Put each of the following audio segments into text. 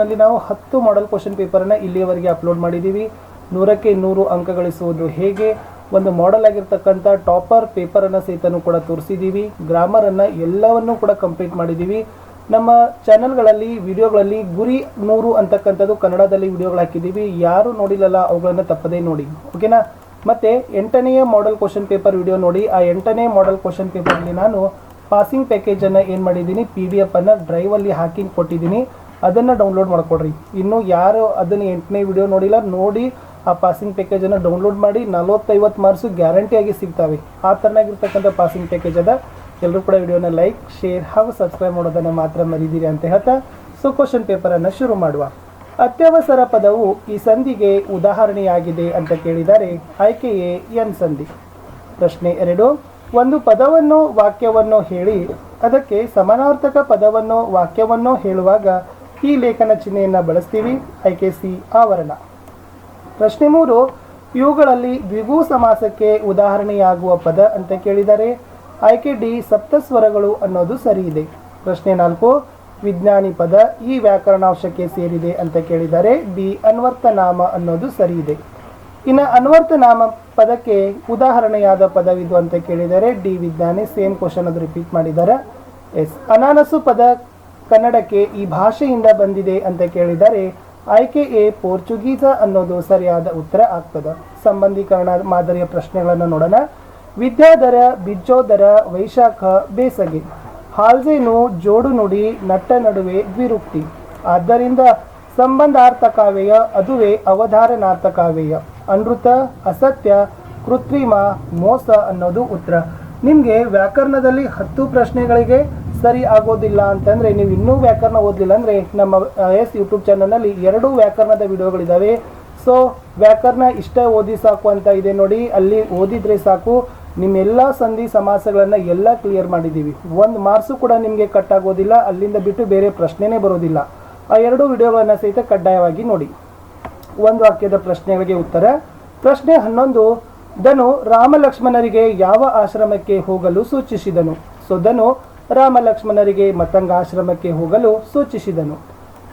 ನಲ್ಲಿ ನಾವು ಹತ್ತು ಮಾಡೆಲ್ ಕ್ವಶನ್ ಪೇಪರನ್ನು ಇಲ್ಲಿಯವರೆಗೆ ಅಪ್ಲೋಡ್ ಮಾಡಿದ್ದೀವಿ ನೂರಕ್ಕೆ ನೂರು ಅಂಕ ಗಳಿಸುವುದು ಹೇಗೆ? ಒಂದು ಮಾಡೆಲ್ ಆಗಿರ್ತಕ್ಕಂಥ ಟಾಪರ್ ಪೇಪರನ್ನು ಸಹಿತನೂ ಕೂಡ ತೋರಿಸಿದ್ದೀವಿ ಗ್ರಾಮರನ್ನು ಎಲ್ಲವನ್ನೂ ಕೂಡ ಕಂಪ್ಲೀಟ್ ಮಾಡಿದ್ದೀವಿ ನಮ್ಮ ಚಾನೆಲ್ಗಳಲ್ಲಿ ವಿಡಿಯೋಗಳಲ್ಲಿ ಗುರಿ ನೂರು ಅಂತಕ್ಕಂಥದ್ದು ಕನ್ನಡದಲ್ಲಿ ವಿಡಿಯೋಗಳು ಹಾಕಿದ್ದೀವಿ ಯಾರು ನೋಡಿಲ್ಲಲ್ಲ ಅವುಗಳನ್ನು ತಪ್ಪದೇ ನೋಡಿ. ಓಕೆನಾ ಮತ್ತೆ ಎಂಟನೆಯ ಮಾಡೆಲ್ ಕ್ವಶನ್ ಪೇಪರ್ ವಿಡಿಯೋ ನೋಡಿ. ಆ ಎಂಟನೇ ಮಾಡೆಲ್ ಕ್ವಶನ್ ಪೇಪರಲ್ಲಿ ನಾನು ಪಾಸಿಂಗ್ ಪ್ಯಾಕೇಜನ್ನು ಏನು ಮಾಡಿದ್ದೀನಿ? ಪಿ ಡಿ ಎಫನ್ನು ಡ್ರೈವಲ್ಲಿ ಹಾಕಿ ಕೊಟ್ಟಿದ್ದೀನಿ. ಅದನ್ನು ಡೌನ್ಲೋಡ್ ಮಾಡಿಕೊಡ್ರಿ. ಇನ್ನು ಯಾರು ಅದನ್ನು ಎಂಟನೇ ವಿಡಿಯೋ ನೋಡಿಲ್ಲ, ನೋಡಿ ಆ ಪಾಸಿಂಗ್ ಪ್ಯಾಕೇಜನ್ನು ಡೌನ್ಲೋಡ್ ಮಾಡಿ ನಲವತ್ತೈವತ್ತು ಮಾರ್ಕ್ಸು ಗ್ಯಾರಂಟಿಯಾಗಿ ಸಿಗ್ತವೆ. ಆ ಥರನಾಗಿರ್ತಕ್ಕಂಥ ಪಾಸಿಂಗ್ ಪ್ಯಾಕೇಜ್ ಅದ. ಎಲ್ಲರೂ ಕೂಡ ವಿಡಿಯೋನ ಲೈಕ್ ಶೇರ್ ಹಾಗೂ ಸಬ್ಸ್ಕ್ರೈಬ್ ಮಾಡೋದನ್ನು ಮಾತ್ರ ಮರಿದಿರಿ ಅಂತ ಹೇಳ್ತಾ ಸೊ ಕ್ವಶನ್ ಪೇಪರನ್ನು ಶುರು ಮಾಡುವ. ಅತ್ಯವಸರ ಪದವು ಈ ಸಂಧಿಗೆ ಉದಾಹರಣೆಯಾಗಿದೆ ಅಂತ ಕೇಳಿದರೆ ಆಯ್ಕೆಯೇ ಎನ್ ಸಂಧಿ. ಪ್ರಶ್ನೆ ಎರಡು, ಒಂದು ಪದವನ್ನು ವಾಕ್ಯವನ್ನು ಹೇಳಿ, ಅದಕ್ಕೆ ಸಮಾನಾರ್ಥಕ ಪದವನ್ನು ವಾಕ್ಯವನ್ನು ಹೇಳುವಾಗ ಈ ಲೇಖನ ಚಿಹ್ನೆಯನ್ನು ಬಳಸ್ತೀವಿ. ಆಯ್ಕೆ ಸಿ ಆವರಣ. ಪ್ರಶ್ನೆ ಮೂರು, ಇವುಗಳಲ್ಲಿ ದ್ವಿಗು ಸಮಾಸಕ್ಕೆ ಉದಾಹರಣೆಯಾಗುವ ಪದ ಅಂತ ಕೇಳಿದರೆ ಆಯ್ಕೆ ಡಿ ಸಪ್ತಸ್ವರಗಳು ಅನ್ನೋದು ಸರಿ ಇದೆ ಪ್ರಶ್ನೆ ನಾಲ್ಕು, ವಿಜ್ಞಾನಿ ಪದ ಈ ವ್ಯಾಕರಣಾಂಶಕ್ಕೆ ಸೇರಿದೆ ಅಂತ ಕೇಳಿದರೆ ಬಿ ಅನ್ವರ್ತನಾಮ ಅನ್ನೋದು ಸರಿ ಇದೆ ಇನ್ನು ಅನ್ವರ್ತನಾಮ ಪದಕ್ಕೆ ಉದಾಹರಣೆಯಾದ ಪದವಿದು ಅಂತ ಕೇಳಿದರೆ ಡಿ ವಿಜ್ಞಾನಿ, ಸೇಮ್ ಕ್ವಶನ್ ಅದು ರಿಪೀಟ್ ಮಾಡಿದ್ದಾರೆ. ಎಸ್, ಅನಾನಸು ಪದ ಕನ್ನಡಕ್ಕೆ ಈ ಭಾಷೆಯಿಂದ ಬಂದಿದೆ ಅಂತ ಕೇಳಿದರೆ, ಆಯ್ಕೆ ಎ ಪೋರ್ಚುಗೀಸ ಅನ್ನೋದು ಸರಿಯಾದ ಉತ್ತರ ಆಗ್ತದೆ. ಸಂಬಂಧೀಕರಣ ಮಾದರಿಯ ಪ್ರಶ್ನೆಗಳನ್ನು ನೋಡೋಣ. ವಿದ್ಯಾಧರ, ಬಿಜ್ಜೋದರ, ವೈಶಾಖ, ಬೇಸಗೆ. ಹಾಲ್ಸೇನು, ಜೋಡು ನುಡಿ, ನಟ್ಟ ನಡುವೆ ದ್ವಿರುಕ್ತಿ. ಆದ್ದರಿಂದ ಸಂಬಂಧಾರ್ಥಕಾವ್ಯಯ, ಅದುವೇ ಅವಧಾರಣಾರ್ಥಕಾವ್ಯಯ. ಅನೃತ, ಅಸತ್ಯ, ಕೃತ್ರಿಮ, ಮೋಸ ಅನ್ನೋದು ಉತ್ತರ. ನಿಮಗೆ ವ್ಯಾಕರಣದಲ್ಲಿ ಹತ್ತು ಪ್ರಶ್ನೆಗಳಿಗೆ ಸರಿ ಆಗೋದಿಲ್ಲ ಅಂತಂದರೆ ನೀವು ಇನ್ನೂ ವ್ಯಾಕರಣ ಓದಲಿಲ್ಲ ಅಂದರೆ ನಮ್ಮ ಎಸ್ ಯೂಟ್ಯೂಬ್ ಚಾನಲ್ನಲ್ಲಿ ಎರಡು ವ್ಯಾಕರಣದ ವಿಡಿಯೋಗಳಿದ್ದಾವೆ ಸೊ, ವ್ಯಾಕರಣ ಇಷ್ಟ ಓದಿ ಸಾಕು ಅಂತ ಇದೆ ನೋಡಿ, ಅಲ್ಲಿ ಓದಿದ್ರೆ ಸಾಕು. ನಿಮ್ಮೆಲ್ಲ ಸಂಧಿ ಸಮಾಸಗಳನ್ನು ಎಲ್ಲ ಕ್ಲಿಯರ್ ಮಾಡಿದ್ದೀವಿ. ಒಂದು ಮಾರ್ಕ್ಸು ಕೂಡ ನಿಮಗೆ ಕಟ್ ಆಗೋದಿಲ್ಲ, ಅಲ್ಲಿಂದ ಬಿಟ್ಟು ಬೇರೆ ಪ್ರಶ್ನೆನೇ ಬರೋದಿಲ್ಲ. ಆ ಎರಡು ವಿಡಿಯೋಗಳನ್ನು ಸಹಿತ ಕಡ್ಡಾಯವಾಗಿ ನೋಡಿ. ಒಂದು ವಾಕ್ಯದ ಪ್ರಶ್ನೆಗಳಿಗೆ ಉತ್ತರ. ಪ್ರಶ್ನೆ ಹನ್ನೊಂದು, ಧನು ರಾಮ ಲಕ್ಷ್ಮಣರಿಗೆ ಯಾವ ಆಶ್ರಮಕ್ಕೆ ಹೋಗಲು ಸೂಚಿಸಿದನು? ಸೊ, ಧನು ರಾಮ ಲಕ್ಷ್ಮಣರಿಗೆ ಮತಂಗ ಹೋಗಲು ಸೂಚಿಸಿದನು.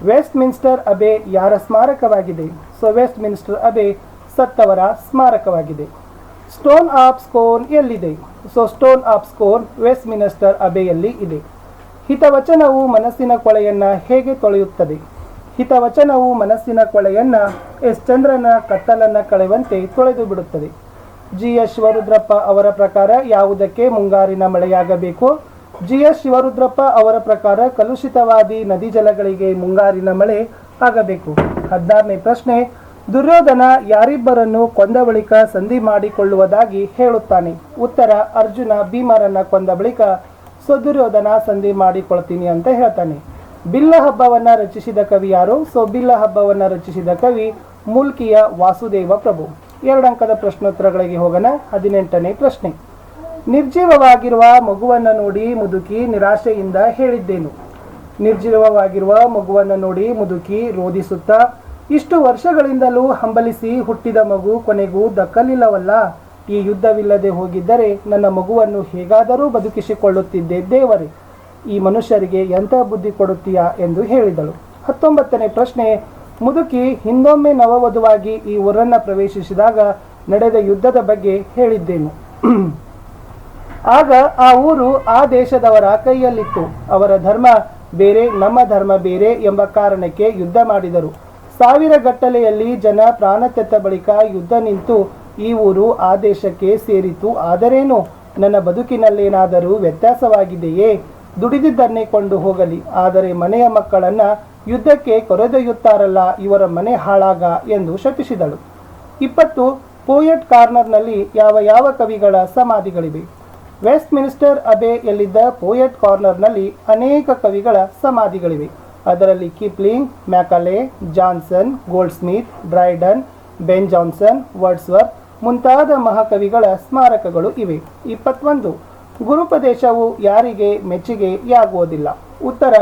ವೆಸ್ಟ್ ಮಿನ್ಸ್ಟರ್ ಅಬೆ ಯಾರ ಸ್ಮಾರಕವಾಗಿದೆ? ಸೊ ವೆಸ್ಟ್ ಮಿನ್ಸ್ಟರ್ ಅಬೆ ಸತ್ತವರ ಸ್ಮಾರಕವಾಗಿದೆ. ಸ್ಟೋನ್ ಆಫ್ ಸ್ಕೋನ್ ಎಲ್ಲಿದೆ? So stone of Scone Westminster ಅಬೆಯಲ್ಲಿ ಇದೆ. ಹಿತವಚನವು ಮನಸ್ಸಿನ ಕೊಳೆಯನ್ನು ಹೇಗೆ ತೊಳೆಯುತ್ತದೆ? ಹಿತವಚನವು ಮನಸ್ಸಿನ ಕೊಳೆಯನ್ನು ಎಸ್ ಚಂದ್ರನ ಕತ್ತಲನ್ನ ಕಳೆಯುವಂತೆ ತೊಳೆದು ಬಿಡುತ್ತದೆ ಜಿ ಎಸ್ ಶಿವರುದ್ರಪ್ಪ ಅವರ ಪ್ರಕಾರ ಯಾವುದಕ್ಕೆ ಮುಂಗಾರಿನ ಮಳೆಯಾಗಬೇಕು? ಜಿ ಎಸ್ ಶಿವರುದ್ರಪ್ಪ ಅವರ ಪ್ರಕಾರ ಕಲುಷಿತವಾದಿ ನದಿ ಜಲಗಳಿಗೆ ಮುಂಗಾರಿನ ಮಳೆ ಆಗಬೇಕು. ಹದಿನಾರನೇ ಪ್ರಶ್ನೆ, ದುರ್ಯೋಧನ ಯಾರಿಬ್ಬರನ್ನು ಕೊಂದ ಬಳಿಕ ಸಂಧಿ ಮಾಡಿಕೊಳ್ಳುವುದಾಗಿ ಹೇಳುತ್ತಾನೆ. ಉತ್ತರ, ಅರ್ಜುನ ಭೀಮರನ್ನ ಕೊಂದ ಬಳಿಕ ಸೊ ಸಂಧಿ ಮಾಡಿಕೊಳ್ತೀನಿ ಅಂತ ಹೇಳ್ತಾನೆ. ಬಿಲ್ಲ ಹಬ್ಬವನ್ನ ರಚಿಸಿದ ಕವಿ ಯಾರು? ಸೊ ಬಿಲ್ಲ ಹಬ್ಬವನ್ನ ರಚಿಸಿದ ಕವಿ ಮೂಲ್ಕಿಯ ವಾಸುದೇವ ಪ್ರಭು. ಎರಡಂಕದ ಪ್ರಶ್ನೋತ್ತರಗಳಿಗೆ ಹೋಗೋಣ. ಹದಿನೆಂಟನೇ ಪ್ರಶ್ನೆ ನಿರ್ಜೀವವಾಗಿರುವ ಮಗುವನ್ನು ನೋಡಿ ಮುದುಕಿ ನಿರಾಶೆಯಿಂದ ಹೇಳಿದ್ದೇನು. ನಿರ್ಜೀವವಾಗಿರುವ ಮಗುವನ್ನು ನೋಡಿ ಮುದುಕಿ ರೋಧಿಸುತ್ತಾ, ಇಷ್ಟು ವರ್ಷಗಳಿಂದಲೂ ಹಂಬಲಿಸಿ ಹುಟ್ಟಿದ ಮಗು ಕೊನೆಗೂ ದಕ್ಕಲಿಲ್ಲವಲ್ಲ. ಈ ಯುದ್ಧವಿಲ್ಲದೆ ಹೋಗಿದ್ದರೆ ನನ್ನ ಮಗುವನ್ನು ಹೇಗಾದರೂ ಬದುಕಿಸಿಕೊಳ್ಳುತ್ತಿದ್ದೆ ದೇವರೇ. ಈ ಮನುಷ್ಯರಿಗೆ ಎಂಥ ಬುದ್ಧಿ ಕೊಡುತ್ತೀಯಾ ಎಂದು ಹೇಳಿದಳು. ಹತ್ತೊಂಬತ್ತನೇ ಪ್ರಶ್ನೆ, ಮುದುಕಿ ಹಿಂದೊಮ್ಮೆ ನವವಧುವಾಗಿ ಈ ಊರನ್ನು ಪ್ರವೇಶಿಸಿದಾಗ ನಡೆದ ಯುದ್ಧದ ಬಗ್ಗೆ ಹೇಳಿದ್ದೇನು. ಆಗ ಆ ಊರು ಆ ದೇಶದವರ ಕೈಯಲ್ಲಿತ್ತು. ಅವರ ಧರ್ಮ ಬೇರೆ, ನಮ್ಮ ಧರ್ಮ ಬೇರೆ ಎಂಬ ಕಾರಣಕ್ಕೆ ಯುದ್ಧ ಮಾಡಿದರು. ಸಾವಿರ ಗಟ್ಟಲೆಯಲ್ಲಿ ಜನ ಪ್ರಾಣ ತೆತ್ತ ಬಳಿಕ ಯುದ್ಧ ನಿಂತು ಈ ಊರು ಆ ದೇಶಕ್ಕೆ ಸೇರಿತು. ಆದರೇನು? ನನ್ನ ಬದುಕಿನಲ್ಲೇನಾದರೂ ವ್ಯತ್ಯಾಸವಾಗಿದೆಯೇ? ದುಡಿದಿದ್ದನ್ನೇ ಕೊಂಡು ಹೋಗಲಿ. ಆದರೆ ಮನೆಯ ಮಕ್ಕಳನ್ನ ಯುದ್ಧಕ್ಕೆ ಕೊರೆದೊಯ್ಯುತ್ತಾರಲ್ಲ, ಇವರ ಮನೆ ಹಾಳಾಗ ಎಂದು ಶಪಿಸಿದಳು. ಇಪ್ಪತ್ತು ಪೋಯಟ್ ಕಾರ್ನರ್ನಲ್ಲಿ ಯಾವ ಯಾವ ಕವಿಗಳ ಸಮಾಧಿಗಳಿವೆ? ವೆಸ್ಟ್ ಮಿನಿಸ್ಟರ್ ಅಬೆಯಲ್ಲಿದ್ದ ಪೋಯೆಟ್ ಕಾರ್ನರ್ನಲ್ಲಿ ಅನೇಕ ಕವಿಗಳ ಸಮಾಧಿಗಳಿವೆ. ಅದರಲ್ಲಿ Kipling, Macaulay, Johnson Goldsmith Dryden, Ben Jonson, Wordsworth ಮುಂತಾದ ಮಹಾಕವಿಗಳ ಸ್ಮಾರಕಗಳು ಇವೆ. ಇಪ್ಪತ್ತೊಂದು, ಗುರುಪದೇಶವು ಯಾರಿಗೆ ಮೆಚ್ಚುಗೆಯಾಗುವುದಿಲ್ಲ ಉತ್ತರ,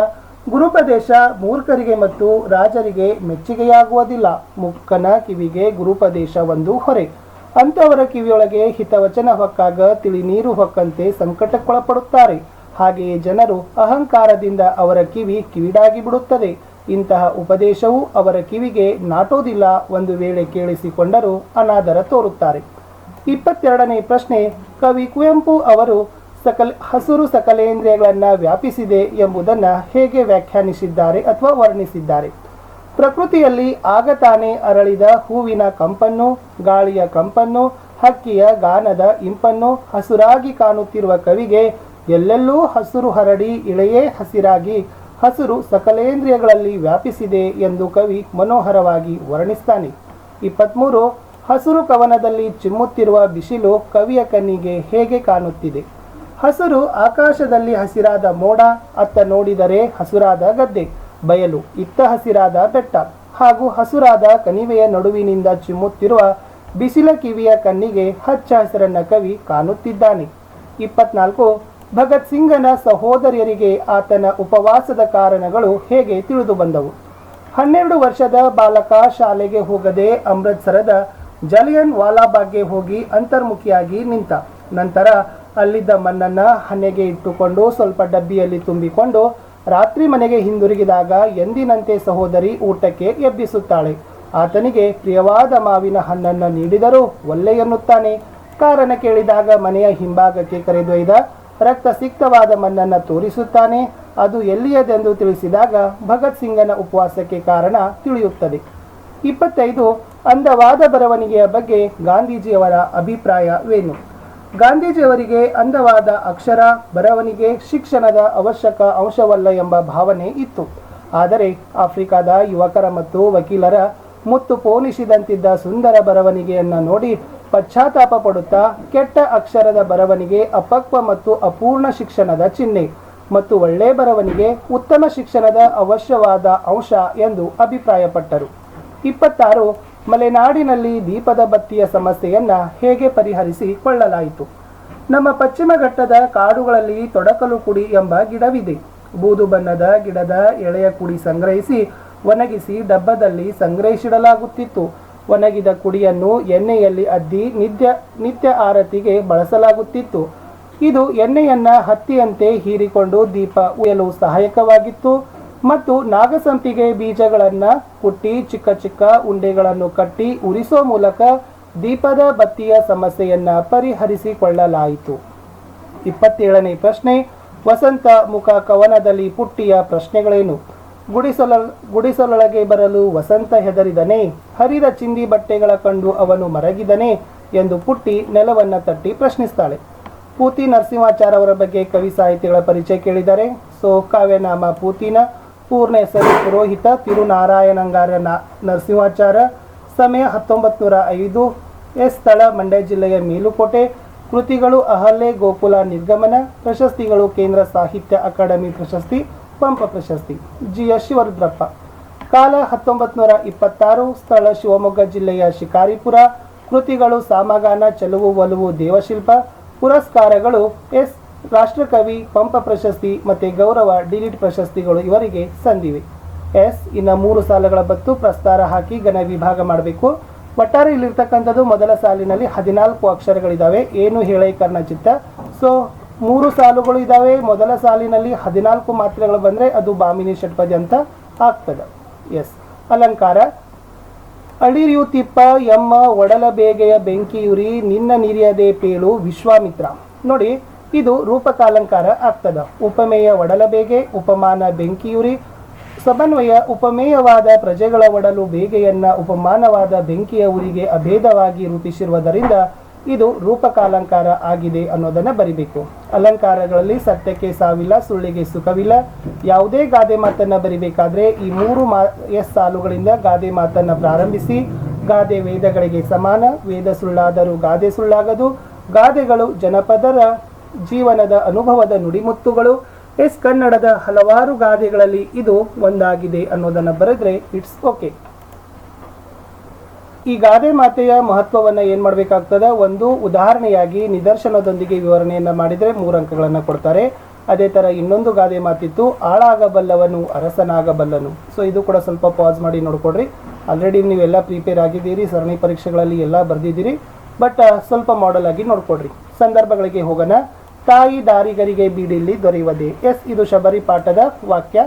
ಗುರುಪದೇಶ ಮೂರ್ಖರಿಗೆ ಮತ್ತು ರಾಜರಿಗೆ ಮೆಚ್ಚುಗೆಯಾಗುವುದಿಲ್ಲ. ಮುಕ್ಕನ ಕಿವಿಗೆ ಗುರುಪದೇಶ ಒಂದು ಹೊರೆ. ಅಂಥವರ ಕಿವಿಯೊಳಗೆ ಹಿತವಚನ ಹೊಕ್ಕಾಗ ತಿಳಿ ನೀರು ಹೊಕ್ಕಂತೆ ಸಂಕಟಕ್ಕೊಳಪಡುತ್ತಾರೆ. ಹಾಗೆಯೇ ಜನರು ಅಹಂಕಾರದಿಂದ ಅವರ ಕಿವಿ ಕಿವಿಡಾಗಿ ಬಿಡುತ್ತದೆ. ಇಂತಹ ಉಪದೇಶವು ಅವರ ಕಿವಿಗೆ ನಾಟೋದಿಲ್ಲ ಒಂದು ವೇಳೆ ಕೇಳಿಸಿಕೊಂಡರೂ ಅನಾದರ ತೋರುತ್ತಾರೆ. ಇಪ್ಪತ್ತೆರಡನೇ ಪ್ರಶ್ನೆ, ಕವಿ ಕುವೆಂಪು ಅವರು ಸಕಲ್ ಹಸುರು ಸಕಲೇಂದ್ರಿಯಗಳನ್ನು ವ್ಯಾಪಿಸಿದೆ ಎಂಬುದನ್ನು ಹೇಗೆ ವ್ಯಾಖ್ಯಾನಿಸಿದ್ದಾರೆ ಅಥವಾ ವರ್ಣಿಸಿದ್ದಾರೆ? ಪ್ರಕೃತಿಯಲ್ಲಿ ಆಗತಾನೆ ಅರಳಿದ ಹೂವಿನ ಕಂಪನ್ನು, ಗಾಳಿಯ ಕಂಪನ್ನು, ಹಕ್ಕಿಯ ಗಾನದ ಇಂಪನ್ನು ಹಸುರಾಗಿ ಕಾಣುತ್ತಿರುವ ಕವಿಗೆ ಎಲ್ಲೆಲ್ಲೂ ಹಸುರು ಹರಡಿ ಇಳೆಯೇ ಹಸಿರಾಗಿ, ಹಸುರು ಸಕಲೇಂದ್ರಿಯಗಳಲ್ಲಿ ವ್ಯಾಪಿಸಿದೆ ಎಂದು ಕವಿ ಮನೋಹರವಾಗಿ ವರ್ಣಿಸ್ತಾನೆ. ಇಪ್ಪತ್ತ್ಮೂರು ಹಸುರು ಕವನದಲ್ಲಿ ಚಿಮ್ಮುತ್ತಿರುವ ಬಿಸಿಲು ಕವಿಯ ಕಣ್ಣಿಗೆ ಹೇಗೆ ಕಾಣುತ್ತಿದೆ? ಹಸುರು ಆಕಾಶದಲ್ಲಿ ಹಸಿರಾದ ಮೋಡ, ಅತ್ತ ನೋಡಿದರೆ ಹಸುರಾದ ಗದ್ದೆ. ಬಯಲು. ಇತ್ತ ಹಸಿರಾದ ಬೆಟ್ಟ ಹಾಗೂ ಹಸುರಾದ ಕಣಿವೆಯ ನಡುವಿನಿಂದ ಚಿಮ್ಮುತ್ತಿರುವ ಬಿಸಿಲ ಕಿವಿಯ ಕಣ್ಣಿಗೆ ಹಚ್ಚ ಹಸಿರನ್ನ ಕವಿ ಕಾಣುತ್ತಿದ್ದಾನೆ. ಇಪ್ಪತ್ನಾಲ್ಕು, ಭಗತ್ ಸಿಂಗನ ಸಹೋದರಿಯರಿಗೆ ಆತನ ಉಪವಾಸದ ಕಾರಣಗಳು ಹೇಗೆ ತಿಳಿದು ಬಂದವು? ಹನ್ನೆರಡು ವರ್ಷದ ಬಾಲಕ ಶಾಲೆಗೆ ಹೋಗದೆ ಅಮೃತ್ಸರದ ಜಲಿಯನ್ ವಾಲಾಬಾಗ್ಗೆ ಹೋಗಿ ಅಂತರ್ಮುಖಿಯಾಗಿ ನಿಂತ. ನಂತರ ಅಲ್ಲಿದ್ದ ಮಣ್ಣನ್ನ ಹಣೆಗೆ ಇಟ್ಟುಕೊಂಡು ಸ್ವಲ್ಪ ಡಬ್ಬಿಯಲ್ಲಿ ತುಂಬಿಕೊಂಡು ರಾತ್ರಿ ಮನೆಗೆ ಹಿಂದಿರುಗಿದಾಗ ಎಂದಿನಂತೆ ಸಹೋದರಿ ಊಟಕ್ಕೆ ಎಬ್ಬಿಸುತ್ತಾಳೆ ಆತನಿಗೆ ಪ್ರಿಯವಾದ ಮಾವಿನ ಹಣ್ಣನ್ನು ನೀಡಿದರೂ ಒಲ್ಲೆ ಎನ್ನುತ್ತಾನೆ. ಕಾರಣ ಕೇಳಿದಾಗ ಮನೆಯ ಹಿಂಭಾಗಕ್ಕೆ ಕರೆದೊಯ್ದ ರಕ್ತ ಸಿಕ್ತವಾದ ಮಣ್ಣನ್ನು ತೋರಿಸುತ್ತಾನೆ. ಅದು ಎಲ್ಲಿಯದೆಂದು ತಿಳಿಸಿದಾಗ ಭಗತ್ ಸಿಂಗನ ಉಪವಾಸಕ್ಕೆ ಕಾರಣ ತಿಳಿಯುತ್ತದೆ. ಇಪ್ಪತ್ತೈದು ಅಂದವಾದ ಬರವಣಿಗೆಯ ಬಗ್ಗೆ ಗಾಂಧೀಜಿಯವರ ಅಭಿಪ್ರಾಯವೇನು? ಗಾಂಧೀಜಿಯವರಿಗೆ ಅಂದವಾದ ಅಕ್ಷರ ಬರವಣಿಗೆ ಶಿಕ್ಷಣದ ಅವಶ್ಯಕ ಅಂಶವಲ್ಲ ಎಂಬ ಭಾವನೆ ಇತ್ತು. ಆದರೆ ಆಫ್ರಿಕಾದ ಯುವಕರ ಮತ್ತು ವಕೀಲರ ಮುತ್ತು ಪೋಲಿಸಿದಂತಿದ್ದ ಸುಂದರ ಬರವಣಿಗೆಯನ್ನು ನೋಡಿ ಪಶ್ಚಾತ್ತಾಪ ಪಡುತ್ತಾ ಕೆಟ್ಟ ಅಕ್ಷರದ ಬರವಣಿಗೆ ಅಪಕ್ವ ಮತ್ತು ಅಪೂರ್ಣ ಶಿಕ್ಷಣದ ಚಿಹ್ನೆ ಮತ್ತು ಒಳ್ಳೆ ಬರವಣಿಗೆ ಉತ್ತಮ ಶಿಕ್ಷಣದ ಅವಶ್ಯವಾದ ಅಂಶ ಎಂದು ಅಭಿಪ್ರಾಯಪಟ್ಟರು. ಇಪ್ಪತ್ತಾರು ಮಲೆನಾಡಿನಲ್ಲಿ ದೀಪದ ಬತ್ತಿಯ ಸಮಸ್ಯೆಯನ್ನ ಹೇಗೆ ಪರಿಹರಿಸಿಕೊಳ್ಳಲಾಯಿತು ನಮ್ಮ ಪಶ್ಚಿಮ ಘಟ್ಟದ ಕಾಡುಗಳಲ್ಲಿ ತೊಡಕಲು ಕುಡಿ ಎಂಬ ಗಿಡವಿದೆ. ಬೂದು ಬಣ್ಣದ ಗಿಡದ ಎಳೆಯ ಕುಡಿ ಸಂಗ್ರಹಿಸಿ ಒಣಗಿಸಿ ಡಬ್ಬದಲ್ಲಿ ಸಂಗ್ರಹಿಸಿಡಲಾಗುತ್ತಿತ್ತು. ಒಣಗಿದ ಕುಡಿಯನ್ನು ಎಣ್ಣೆಯಲ್ಲಿ ಅದ್ದಿ ನಿತ್ಯ ನಿತ್ಯ ಆರತಿಗೆ ಬಳಸಲಾಗುತ್ತಿತ್ತು. ಇದು ಎಣ್ಣೆಯನ್ನ ಹತ್ತಿಯಂತೆ ಹೀರಿಕೊಂಡು ದೀಪ ಉಯಲು ಸಹಾಯಕವಾಗಿತ್ತು. ಮತ್ತು ನಾಗಸಂಪಿಗೆ ಬೀಜಗಳನ್ನು ಕುಟ್ಟಿ ಚಿಕ್ಕ ಚಿಕ್ಕ ಉಂಡೆಗಳನ್ನು ಕಟ್ಟಿ ಉರಿಸೋ ಮೂಲಕ ದೀಪದ ಬತ್ತಿಯ ಸಮಸ್ಯೆಯನ್ನು ಪರಿಹರಿಸಿಕೊಳ್ಳಲಾಯಿತು. ಇಪ್ಪತ್ತೇಳನೇ ಪ್ರಶ್ನೆ, ವಸಂತ ಮುಖ ಕವನದಲ್ಲಿ ಪುಟ್ಟಿಯ ಪ್ರಶ್ನೆಗಳೇನು? ಗುಡಿಸಲ, ಗುಡಿಸಲೊಳಗೆ ಬರಲು ವಸಂತ ಹೆದರಿದನೆ, ಹರಿದ ಚಿಂದಿ ಬಟ್ಟೆಗಳ ಕಂಡು ಅವನು ಮರಗಿದನೆ ಎಂದು ಪುಟ್ಟಿ ನೆಲವನ್ನು ತಟ್ಟಿ ಪ್ರಶ್ನಿಸ್ತಾಳೆ. ಪೂತಿ ನರಸಿಂಹಾಚಾರ್ ಅವರ ಬಗ್ಗೆ ಕವಿ ಸಾಹಿತಿಗಳ ಪರಿಚಯ ಕೇಳಿದ್ದಾರೆ ಸೊ ಕಾವ್ಯನಾಮ ಪೂತಿನ ಪೂರ್ಣ ಹೆಸರು ಪುರೋಹಿತ ತಿರುನಾರಾಯಣಂಗಾರ ನಾ ನರಸಿಂಹಾಚಾರ, ಸಮಯ ಹತ್ತೊಂಬತ್ತು ನೂರ ಐದು ಎಸ್ ಸ್ಥಳ ಮಂಡ್ಯ ಜಿಲ್ಲೆಯ ಮೇಲುಕೋಟೆ. ಕೃತಿಗಳು ಅಹಲ್ಲೆ ಗೋಕುಲ ನಿರ್ಗಮನ, ಪ್ರಶಸ್ತಿಗಳು ಕೇಂದ್ರ ಸಾಹಿತ್ಯ ಅಕಾಡೆಮಿ ಪ್ರಶಸ್ತಿ, ಪಂಪ ಪ್ರಶಸ್ತಿ. G S Shivarudrappa. ಕಾಲ ಹತ್ತೊಂಬತ್ತು ನೂರ ಇಪ್ಪತ್ತಾರು ಸ್ಥಳ ಶಿವಮೊಗ್ಗ ಜಿಲ್ಲೆಯ ಶಿಕಾರಿಪುರ. ಕೃತಿಗಳು ಸಾಮಗಾನ, ಚೆಲುವು, ಒಲುವು, ದೇವಶಿಲ್ಪ. ಪುರಸ್ಕಾರಗಳು ಎಸ್ ರಾಷ್ಟ್ರಕವಿ, ಪಂಪ ಪ್ರಶಸ್ತಿ ಮತ್ತು ಗೌರವ ಡಿಲಿಟ್ ಪ್ರಶಸ್ತಿಗಳು ಇವರಿಗೆ ಸಂದಿವೆ. ಎಸ್, ಇನ್ನು ಮೂರು ಸಾಲುಗಳ ಬತ್ತು ಪ್ರಸ್ತಾರ ಹಾಕಿ ಘನ ವಿಭಾಗ ಮಾಡಬೇಕು. ಒಟ್ಟಾರೆ ಇಲ್ಲಿರ್ತಕ್ಕಂಥದ್ದು ಮೊದಲ ಸಾಲಿನಲ್ಲಿ ಹದಿನಾಲ್ಕು ಅಕ್ಷರಗಳಿದ್ದಾವೆ ಏನು ಹೇಳೈಕರ್ಣ ಕರ್ಣಚಿತ್ತ? ಸೊ, ಮೂರು ಸಾಲುಗಳು ಇದ್ದಾವೆ ಮೊದಲ ಸಾಲಿನಲ್ಲಿ ಹದಿನಾಲ್ಕು ಮಾತ್ರೆಗಳು ಬಂದರೆ ಅದು ಬಾಮಿನಿ ಷಟ್ಪದಿ ಅಂತ ಆಗ್ತದೆ. ಎಸ್, ಅಲಂಕಾರ. ಅಳಿರಿಯುತಿಪ್ಪ ಎಮ್ಮ, ಒಡಲ ಬೇಗೆಯ ಬೆಂಕಿಯುರಿ, ನಿನ್ನ ನಿರಿಯದೆ ಪೇಳು, ವಿಶ್ವಾಮಿತ್ರ. ನೋಡಿ ಇದು ರೂಪಕಾಲಂಕಾರ ಆಗ್ತದ. ಉಪಮೇಯ ಒಡಲಬೇಗೆ, ಉಪಮಾನ ಬೆಂಕಿಯುರಿ, ಸಮನ್ವಯ ಉಪಮೇಯವಾದ ಪ್ರಜೆಗಳ ಒಡಲು ಬೇಗೆಯನ್ನ ಉಪಮಾನವಾದ ಬೆಂಕಿಯ ಉರಿಗೆ ಅಭೇದವಾಗಿ ರೂಪಿಸಿರುವುದರಿಂದ ಇದು ರೂಪಕಾಲಂಕಾರ ಆಗಿದೆ ಅನ್ನೋದನ್ನ ಬರಿಬೇಕು. ಅಲಂಕಾರಗಳಲ್ಲಿ ಸತ್ಯಕ್ಕೆ ಸಾವಿಲ್ಲ, ಸುಳ್ಳಿಗೆ ಸುಖವಿಲ್ಲ. ಯಾವುದೇ ಗಾದೆ ಮಾತನ್ನ ಬರಿಬೇಕಾದ್ರೆ ಈ ಮೂರು ಮಾ ಸಾಲುಗಳಿಂದ ಗಾದೆ ಮಾತನ್ನ ಪ್ರಾರಂಭಿಸಿ, ಗಾದೆ ವೇದಗಳಿಗೆ ಸಮಾನ, ವೇದ ಸುಳ್ಳಾದರೂ ಗಾದೆ ಸುಳ್ಳಾಗದು, ಗಾದೆಗಳು ಜನಪದರ ಜೀವನದ ಅನುಭವದ ನುಡಿಮುತ್ತುಗಳು. ಎಸ್ ಕನ್ನಡದ ಹಲವಾರು ಗಾದೆಗಳಲ್ಲಿ ಇದು ಒಂದಾಗಿದೆ ಅನ್ನೋದನ್ನು ಬರೆದ್ರೆ ಇಟ್ಸ್ ಓಕೆ. ಈ ಗಾದೆ ಮಾತೆಯ ಮಹತ್ವವನ್ನು ಏನು ಮಾಡಬೇಕಾಗ್ತದೆ? ಒಂದು ಉದಾಹರಣೆಯಾಗಿ ನಿದರ್ಶನದೊಂದಿಗೆ ವಿವರಣೆಯನ್ನು ಮಾಡಿದರೆ ಮೂರು ಅಂಕಗಳನ್ನು ಕೊಡ್ತಾರೆ. ಅದೇ ಥರ ಇನ್ನೊಂದು ಗಾದೆ ಮಾತಿತ್ತು, ಆಳಾಗಬಲ್ಲವನು ಅರಸನಾಗಬಲ್ಲನು. ಸೊ ಇದು ಕೂಡ ಸ್ವಲ್ಪ ಪಾಸ್ ಮಾಡಿ ನೋಡ್ಕೊಡ್ರಿ. ಆಲ್ರೆಡಿ ನೀವೆಲ್ಲ ಪ್ರಿಪೇರ್ ಆಗಿದ್ದೀರಿ, ಸರಣಿ ಪರೀಕ್ಷೆಗಳಲ್ಲಿ ಎಲ್ಲ ಬರೆದಿದ್ದೀರಿ ಬಟ್ ಸ್ವಲ್ಪ ಮಾಡೆಲ್ ಆಗಿ ನೋಡ್ಕೊಡ್ರಿ. ಸಂದರ್ಭಗಳಿಗೆ ಹೋಗೋಣ. ತಾಯಿ ದಾರಿಗರಿಗೆ ಬೀಡಿಲ್ಲಿ ದೊರೆಯುವುದೇ? ಎಸ್, ಇದು ಶಬರಿ ಪಾಠದ ವಾಕ್ಯ.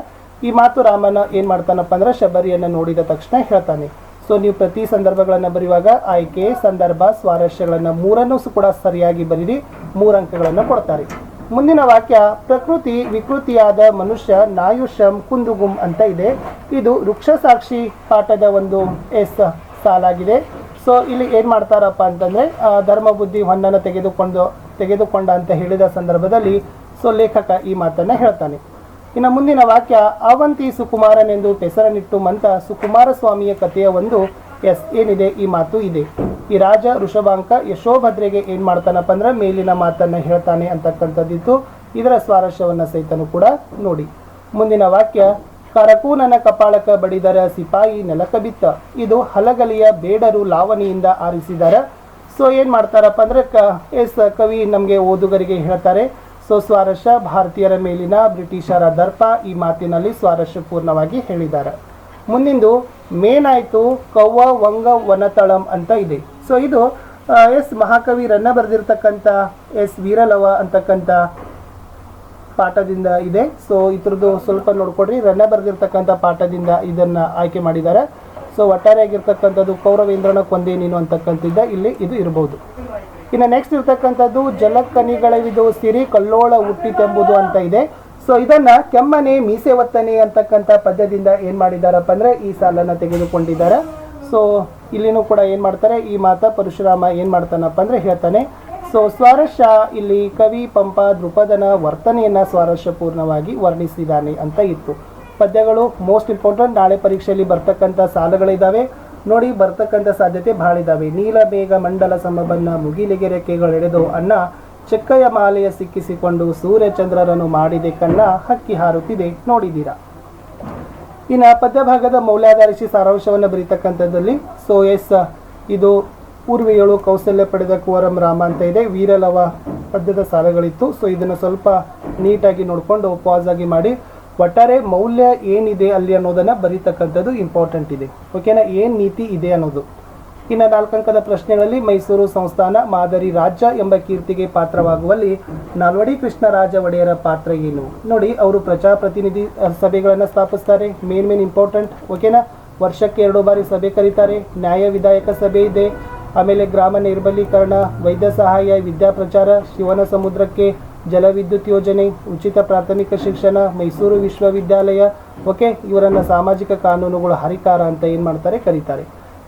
ಈ ಮಾತು ರಾಮನ ಏನು ಮಾಡ್ತಾನಪ್ಪ ಅಂದ್ರೆ ಶಬರಿಯನ್ನ ನೋಡಿದ ತಕ್ಷಣ ಹೇಳ್ತಾನೆ. ಸೊ ನೀವು ಪ್ರತಿ ಸಂದರ್ಭಗಳನ್ನು ಬರೆಯುವಾಗ ಆಯ್ಕೆ, ಸಂದರ್ಭ, ಸ್ವಾರಸ್ಯಗಳನ್ನು ಮೂರನ್ನು ಕೂಡ ಸರಿಯಾಗಿ ಬರೀರಿ ಮೂರ ಅಂಕಗಳನ್ನು ಕೊಡ್ತಾರೆ. ಮುಂದಿನ ವಾಕ್ಯ, ಪ್ರಕೃತಿ ವಿಕೃತಿಯಾದ ಮನುಷ್ಯ ನಾಯುಷಂ ಕುಂದುಗುಂ ಅಂತ ಇದೆ. ಇದು ವೃಕ್ಷ ಸಾಕ್ಷಿ ಪಾಠದ ಒಂದು ಎಸ್ ಸಾಲಾಗಿದೆ. ಸೊ ಇಲ್ಲಿ ಏನು ಮಾಡ್ತಾರಪ್ಪ ಅಂತಂದ್ರೆ ಧರ್ಮ ಬುದ್ಧಿ ಹೊನ್ನನ್ನು ತೆಗೆದುಕೊಂಡು ತೆಗೆದುಕೊಂಡ ಅಂತ ಹೇಳಿದ ಸಂದರ್ಭದಲ್ಲಿ ಸೊ ಲೇಖಕ ಈ ಮಾತನ್ನ ಹೇಳ್ತಾನೆ. ಇನ್ನು ಮುಂದಿನ ವಾಕ್ಯ, ಅವಂತಿ ಸುಕುಮಾರನೆಂದು ಹೆಸರನ್ನಿಟ್ಟು ಮಂತ ಸುಕುಮಾರ ಸ್ವಾಮಿಯ ಕಥೆಯ ಒಂದು ಎಸ್ ಏನಿದೆ, ಈ ಮಾತು ಇದೆ. ಈ ರಾಜ ಋಷಭಾಂಕ ಯಶೋಭದ್ರೆಗೆ ಏನ್ ಮಾಡ್ತಾನಪ್ಪ ಅಂದ್ರೆ ಮೇಲಿನ ಮಾತನ್ನ ಹೇಳ್ತಾನೆ ಅಂತಕ್ಕಂಥದ್ದಿತ್ತು. ಇದರ ಸ್ವಾರಸ್ಯವನ್ನ ಸಹಿತನು ಕೂಡ ನೋಡಿ. ಮುಂದಿನ ವಾಕ್ಯ, ಕರಕೂನನ ಕಪಾಳಕ ಬಡಿದರ ಸಿಪಾಯಿ ನೆಲಕ ಬಿತ್ತ ಇದು ಹಲಗಲಿಯ ಬೇಡರು ಲಾವಣಿಯಿಂದ ಆರಿಸಿದರ ಸೊ ಏನು ಮಾಡ್ತಾರಪ್ಪ ಅಂದ್ರೆ ಕ, ಎಸ್, ಕವಿ ನಮಗೆ ಓದುಗರಿಗೆ ಹೇಳ್ತಾರೆ. ಸೊ ಸ್ವಾರಸ್ಯ ಭಾರತೀಯರ ಮೇಲಿನ ಬ್ರಿಟಿಷರ ದರ್ಪ ಈ ಮಾತಿನಲ್ಲಿ ಸ್ವಾರಸ್ಯಪೂರ್ಣವಾಗಿ ಹೇಳಿದ್ದಾರೆ. ಮುಂದಿಂದು, ಮೇನಾಯಿತು ಕವ್ವ ವಂಗ ವನತಳಂ ಅಂತ ಇದೆ. ಸೊ ಇದು ಎಸ್ ಮಹಾಕವಿ ರನ್ನ ಬರೆದಿರ್ತಕ್ಕಂಥ, ಎಸ್, ವೀರಲವ ಅಂತಕ್ಕಂಥ ಪಾಠದಿಂದ ಇದೆ. ಸೊ ಇದ್ರದ್ದು ಸ್ವಲ್ಪ ನೋಡ್ಕೊಡ್ರಿ. ರನ್ನ ಬರೆದಿರ್ತಕ್ಕಂಥ ಪಾಠದಿಂದ ಇದನ್ನು ಆಯ್ಕೆ ಮಾಡಿದ್ದಾರೆ. ಸೊ ಒಟ್ಟಾರೆಯಾಗಿರ್ತಕ್ಕಂಥದ್ದು ಕೌರವೇಂದ್ರನ ಕೊಂದೆ ನೀನು ಅಂತಕ್ಕಂಥದ್ದ ಇಲ್ಲಿ ಇದು ಇರಬಹುದು ಇನ್ನು ನೆಕ್ಸ್ಟ್ ಇರ್ತಕ್ಕಂಥದ್ದು ಜಲಕನಿಗಳವಿದು ಸಿರಿ ಕಲ್ಲೋಳ ಹುಟ್ಟಿತೆಂಬುದು ಅಂತ ಇದೆ. ಸೊ ಇದನ್ನ ಕೆಮ್ಮನೆ, ಮೀಸೆ ಒತ್ತನೆ ಅಂತಕ್ಕಂಥ ಪದ್ಯದಿಂದ ಏನು ಮಾಡಿದಾರಪ್ಪ ಅಂದ್ರೆ ಈ ಸಾಲನ್ನ ತೆಗೆದುಕೊಂಡಿದ್ದಾರೆ. ಸೊ ಇಲ್ಲಿನೂ ಕೂಡ ಏನು ಮಾಡ್ತಾರೆ, ಈ ಮಾತ ಪರಶುರಾಮ ಏನು ಮಾಡ್ತಾನಪ್ಪ ಅಂದ್ರೆ ಹೇಳ್ತಾನೆ. ಸೊ ಸ್ವಾರಸ್ಯ ಇಲ್ಲಿ ಕವಿ, ಪಂಪ ದೃಪದನ ವರ್ತನೆಯನ್ನ ಸ್ವಾರಸ್ಯಪೂರ್ಣವಾಗಿ ವರ್ಣಿಸಿದ್ದಾನೆ ಅಂತ ಇತ್ತು. ಪದ್ಯಗಳು ಮೋಸ್ಟ್ ಇಂಪಾರ್ಟೆಂಟ್ ನಾಳೆ ಪರೀಕ್ಷೆಯಲ್ಲಿ ಬರ್ತಕ್ಕಂಥ ಸಾಲುಗಳಿದ್ದಾವೆ ನೋಡಿ, ಬರ್ತಕ್ಕಂಥ ಸಾಧ್ಯತೆ ಬಹಳ ಇದಾವೆ ನೀಲ ಬೇಗ ಮಂಡಲ ಸಮಬನ್ನ ಮುಗಿಲಿಗೆ ರೆಕ್ಕೆಗಳೆಡೆದು ಅನ್ನ ಚೆಕ್ಕಯ ಮಾಲೆಯ ಸಿಕ್ಕಿಸಿಕೊಂಡು ಸೂರ್ಯಚಂದ್ರರನ್ನು ಮಾಡಿದೆ ಕಣ್ಣ ಹಕ್ಕಿ ಹಾರುತ್ತಿದೆ. ನೋಡಿದ್ದೀರಾ? ಇನ್ನು ಪದ್ಯಭಾಗದ ಮೌಲ್ಯಾಧಾರಿಸಿ ಸಾರಾಂಶವನ್ನು ಬರೀತಕ್ಕಂಥದ್ದಲ್ಲಿ ಸೊ ಎಸ್ ಇದು ಪೂರ್ವಿಯಳು ಕೌಶಲ್ಯ ಪಡೆದ ಕುವರಂ ರಾಮ ಅಂತ ಇದೆ. ವೀರಲವ ಪದ್ಯದ ಸಾಲಗಳಿತ್ತು. ಸೊ ಇದನ್ನು ಸ್ವಲ್ಪ ನೀಟಾಗಿ ನೋಡಿಕೊಂಡು ಪಾಸ್ ಆಗಿ ಮಾಡಿ. ಒಟ್ಟಾರೆ ಮೌಲ್ಯ ಏನಿದೆ ಅಲ್ಲಿ ಅನ್ನೋದನ್ನು ಬರೀತಕ್ಕಂಥದ್ದು ಇಂಪಾರ್ಟೆಂಟ್ ಇದೆ. ಓಕೆನಾ ಏನು ನೀತಿ ಇದೆ ಅನ್ನೋದು. ಇನ್ನು ನಾಲ್ಕಂಕದ ಪ್ರಶ್ನೆಗಳಲ್ಲಿ ಮೈಸೂರು ಸಂಸ್ಥಾನ ಮಾದರಿ ರಾಜ್ಯ ಎಂಬ ಕೀರ್ತಿಗೆ ಪಾತ್ರವಾಗುವಲ್ಲಿ ನಾಲ್ವಡಿ ಕೃಷ್ಣರಾಜ ಒಡೆಯರ ಪಾತ್ರ ಏನು? ನೋಡಿ, ಅವರು ಪ್ರಜಾಪ್ರತಿನಿಧಿ ಸಭೆಗಳನ್ನು ಸ್ಥಾಪಿಸ್ತಾರೆ. ಮೇನ್ ಮೇನ್ ಇಂಪಾರ್ಟೆಂಟ್ ಓಕೆನಾ ವರ್ಷಕ್ಕೆ ಎರಡು ಬಾರಿ ಸಭೆ ಕರೀತಾರೆ. ನ್ಯಾಯ ವಿಧಾಯಕ ಸಭೆ ಇದೆ. ಆಮೇಲೆ ಗ್ರಾಮ ನಿರ್ಬಲೀಕರಣ, ವೈದ್ಯ ಸಹಾಯ, ವಿದ್ಯಾ ಪ್ರಚಾರ, ಶಿವನ ಸಮುದ್ರಕ್ಕೆ ಜಲವಿದ್ಯುತ್ ಯೋಜನೆ, ಉಚಿತ ಪ್ರಾಥಮಿಕ ಶಿಕ್ಷಣ, ಮೈಸೂರು ವಿಶ್ವವಿದ್ಯಾಲಯ, ಓಕೆ, ಇವರನ್ನು ಸಾಮಾಜಿಕ ಕಾನೂನುಗಳು ಹರಿಕಾರ ಅಂತ ಏನು ಮಾಡ್ತಾರೆ, ಕರೀತಾರೆ.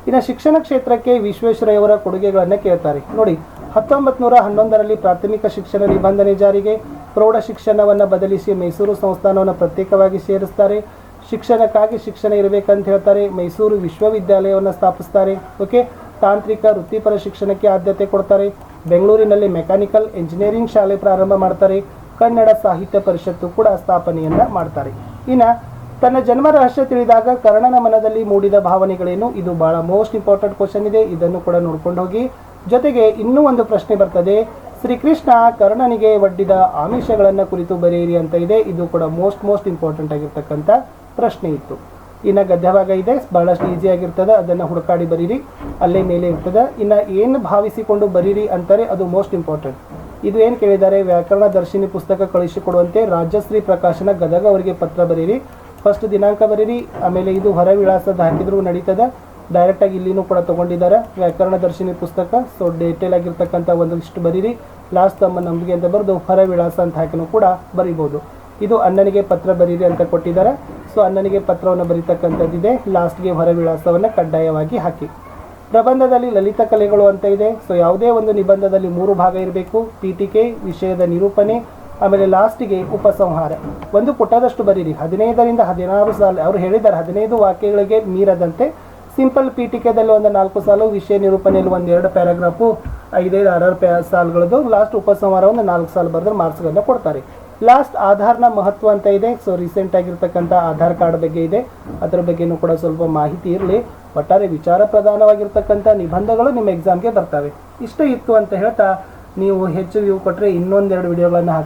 ಇನ್ನು ಶಿಕ್ಷಣ ಕ್ಷೇತ್ರಕ್ಕೆ ವಿಶ್ವೇಶ್ವರಯ್ಯವರ ಕೊಡುಗೆಗಳನ್ನು ಕೇಳ್ತಾರೆ. ನೋಡಿ ಹತ್ತೊಂಬತ್ತು ನೂರ ಹನ್ನೊಂದರಲ್ಲಿ ಪ್ರಾಥಮಿಕ ಶಿಕ್ಷಣ ನಿಬಂಧನೆ ಜಾರಿಗೆ, ಪ್ರೌಢ ಶಿಕ್ಷಣವನ್ನು ಬದಲಿಸಿ ಮೈಸೂರು ಸಂಸ್ಥಾನವನ್ನು ಪ್ರತ್ಯೇಕವಾಗಿ ಸೇರಿಸ್ತಾರೆ. ಶಿಕ್ಷಣಕ್ಕಾಗಿ ಶಿಕ್ಷಣ ಇರಬೇಕಂತ ಹೇಳ್ತಾರೆ. ಮೈಸೂರು ವಿಶ್ವವಿದ್ಯಾಲಯವನ್ನು ಸ್ಥಾಪಿಸ್ತಾರೆ. ಓಕೆ, ತಾಂತ್ರಿಕ ವೃತ್ತಿಪರ ಶಿಕ್ಷಣಕ್ಕೆ ಆದ್ಯತೆ ಕೊಡ್ತಾರೆ. ಬೆಂಗಳೂರಿನಲ್ಲಿ ಮೆಕ್ಯಾನಿಕಲ್ ಇಂಜಿನಿಯರಿಂಗ್ ಶಾಲೆ ಪ್ರಾರಂಭ ಮಾಡ್ತಾರೆ. ಕನ್ನಡ ಸಾಹಿತ್ಯ ಪರಿಷತ್ತು ಕೂಡ ಸ್ಥಾಪನೆಯನ್ನ ಮಾಡ್ತಾರೆ. ಇನ್ನು ತನ್ನ ಜನ್ಮ ರಹಸ್ಯ ತಿಳಿದಾಗ ಕರ್ಣನ ಮನದಲ್ಲಿ ಮೂಡಿದ ಭಾವನೆಗಳೇನು? ಇದು ಬಹಳ ಮೋಸ್ಟ್ ಇಂಪಾರ್ಟೆಂಟ್ ಕ್ವಶನ್ ಇದೆ. ಇದನ್ನು ಕೂಡ ನೋಡ್ಕೊಂಡು ಹೋಗಿ. ಜೊತೆಗೆ ಇನ್ನೂ ಒಂದು ಪ್ರಶ್ನೆ ಬರ್ತದೆ. ಶ್ರೀಕೃಷ್ಣ ಕರ್ಣನಿಗೆ ಒಡ್ಡಿದ ಆಮಿಷಗಳನ್ನ ಕುರಿತು ಬರೆಯಿರಿ ಅಂತ ಇದೆ. ಇದು ಕೂಡ ಮೋಸ್ಟ್ ಮೋಸ್ಟ್ ಇಂಪಾರ್ಟೆಂಟ್ ಆಗಿರ್ತಕ್ಕಂಥ ಪ್ರಶ್ನೆ ಇತ್ತು. ಇನ್ನು ಗದ್ಯವಾಗ ಇದೆ, ಬಹಳಷ್ಟು ಈಸಿ ಆಗಿರ್ತದೆ, ಅದನ್ನು ಹುಡುಕಾಡಿ ಬರೀರಿ, ಅಲ್ಲೇ ಮೇಲೆ ಇರ್ತದೆ. ಇನ್ನು ಏನು ಭಾವಿಸಿಕೊಂಡು ಬರೀರಿ ಅಂತಾರೆ ಅದು ಮೋಸ್ಟ್ ಇಂಪಾರ್ಟೆಂಟ್ ಇದು ಏನು ಕೇಳಿದ್ದಾರೆ, ವ್ಯಾಕರಣ ದರ್ಶಿನಿ ಪುಸ್ತಕ ಕಳಿಸಿಕೊಡುವಂತೆ ರಾಜಶ್ರೀ ಪ್ರಕಾಶನ ಗದಗ ಅವರಿಗೆ ಪತ್ರ ಬರೀರಿ. ಫಸ್ಟ್ ದಿನಾಂಕ ಬರೀರಿ, ಆಮೇಲೆ ಇದು ಹೊರ ವಿಳಾಸದ ಹಾಕಿದ್ರು ನಡೀತದೆ. ಡೈರೆಕ್ಟಾಗಿ ಇಲ್ಲಿನೂ ಕೂಡ ತಗೊಂಡಿದ್ದಾರೆ, ವ್ಯಾಕರಣ ದರ್ಶಿನಿ ಪುಸ್ತಕ. ಸೊ ಡೀಟೇಲ್ ಆಗಿರ್ತಕ್ಕಂಥ ಒಂದಿಷ್ಟು ಬರೀರಿ. ಲಾಸ್ಟ್ ತಮ್ಮ ನಂಬಿಕೆ ಅಂತ ಬರೆದು ಹೊರ ವಿಳಾಸ ಅಂತ ಹಾಕಿನೂ ಕೂಡ ಬರಿಬೋದು ಇದು ಅಣ್ಣನಿಗೆ ಪತ್ರ ಬರೀರಿ ಅಂತ ಕೊಟ್ಟಿದ್ದಾರೆ. ಸೊ ಅಣ್ಣನಿಗೆ ಪತ್ರವನ್ನು ಬರೀತಕ್ಕಂಥದ್ದಿದೆ. ಲಾಸ್ಟ್ಗೆ ಹೊರ ವಿಳಾಸವನ್ನು ಕಡ್ಡಾಯವಾಗಿ ಹಾಕಿ. ಪ್ರಬಂಧದಲ್ಲಿ ಲಲಿತ ಕಲೆಗಳು ಅಂತ ಇದೆ. ಸೊ ಯಾವುದೇ ಒಂದು ನಿಬಂಧದಲ್ಲಿ ಮೂರು ಭಾಗ ಇರಬೇಕು. ಪೀಠಿಕೆ, ವಿಷಯದ ನಿರೂಪಣೆ, ಆಮೇಲೆ ಲಾಸ್ಟಿಗೆ ಉಪಸಂಹಾರ. ಒಂದು ಪುಟದಷ್ಟು ಬರೀರಿ. ಹದಿನೈದರಿಂದ ಹದಿನಾರು ಸಾಲ, ಅವರು ಹೇಳಿದ್ದಾರೆ, ಹದಿನೈದು ವಾಕ್ಯಗಳಿಗೆ ಮೀರದಂತೆ. ಸಿಂಪಲ್ ಪೀಠಿಕೆದಲ್ಲಿ ಒಂದು ನಾಲ್ಕು ಸಾಲು, ವಿಷಯ ನಿರೂಪಣೆಯಲ್ಲಿ ಒಂದು ಎರಡು ಪ್ಯಾರಾಗ್ರಾಫು, ಐದೈದು ಆರಾರು ಪ್ಯಾ, ಸಾಲುಗಳದ್ದು. ಲಾಸ್ಟ್ ಉಪಸಂಹಾರ ಒಂದು ನಾಲ್ಕು ಸಾಲು ಬರೆದ್ರೆ ಮಾರ್ಕ್ಸ್ಗಳನ್ನ ಕೊಡ್ತಾರೆ. ಲಾಸ್ಟ್ ಆಧಾರ್ನ ಮಹತ್ವ ಅಂತ ಇದೆ. ಸೊ ರೀಸೆಂಟ್ ಆಗಿರ್ತಕ್ಕಂಥ ಆಧಾರ್ ಕಾರ್ಡ್ ಬಗ್ಗೆ ಇದೆ. ಅದರ ಬಗ್ಗೆನೂ ಕೂಡ ಸ್ವಲ್ಪ ಮಾಹಿತಿ ಇರಲಿ. ಒಟ್ಟಾರೆ ವಿಚಾರ ಪ್ರಧಾನವಾಗಿರ್ತಕ್ಕಂಥ ನಿಬಂಧಗಳು ನಿಮ್ಮ ಎಕ್ಸಾಮ್ಗೆ ಬರ್ತವೆ. ಇಷ್ಟು ಇತ್ತು ಅಂತ ಹೇಳ್ತಾ ನೀವು ಹೆಚ್ಚು ವ್ಯೂ ಕೊಟ್ಟರೆ ಇನ್ನೊಂದೆರಡು ವಿಡಿಯೋಗಳನ್ನು